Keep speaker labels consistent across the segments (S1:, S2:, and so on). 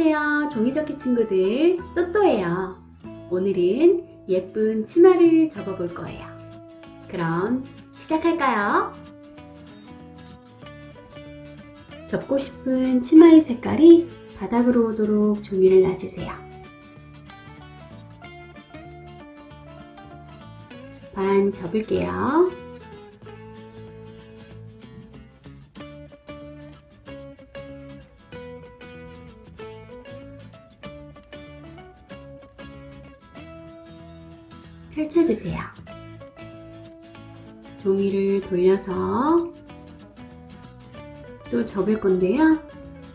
S1: 안녕하세요. 종이접기 친구들. 또또예요. 오늘은 예쁜 치마를 접어볼 거예요. 그럼 시작할까요? 접고 싶은 치마의 색깔이 바닥으로 오도록 종이를 놔주세요. 반 접을게요. 펼쳐주세요. 종이를 돌려서 또 접을 건데요.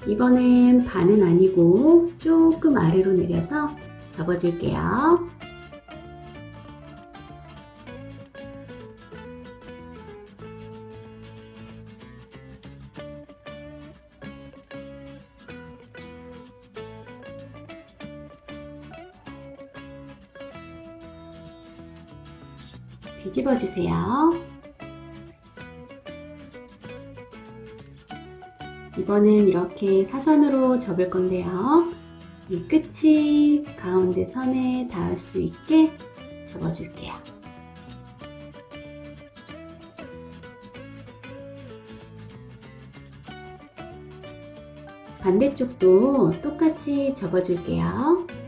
S1: 이번엔 반은 아니고 조금 아래로 내려서 접어줄게요. 뒤집어 주세요. 이번엔 이렇게 사선으로 접을 건데요. 이 끝이 가운데 선에 닿을 수 있게 접어줄게요. 반대쪽도 똑같이 접어줄게요.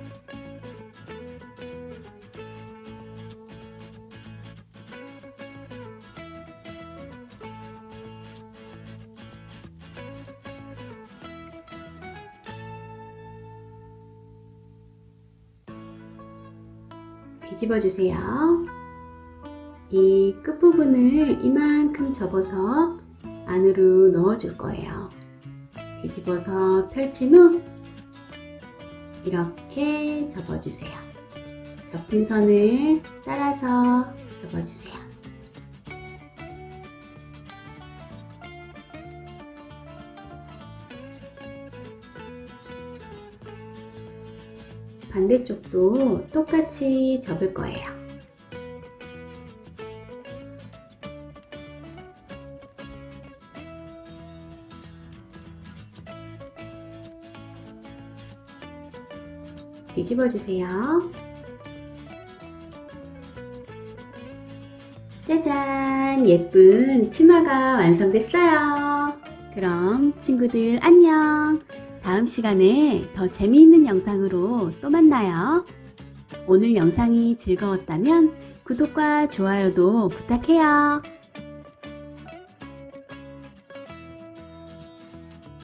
S1: 뒤집어 주세요. 이 끝부분을 이만큼 접어서 안으로 넣어 줄 거예요. 뒤집어서 펼친 후 이렇게 접어 주세요. 접힌 선을 따라서 반대쪽도 똑같이 접을 거예요. 뒤집어 주세요. 짜잔! 예쁜 치마가 완성됐어요. 그럼 친구들 안녕! 다음 시간에 더 재미있는 영상으로 또 만나요. 오늘 영상이 즐거웠다면 구독과 좋아요도 부탁해요.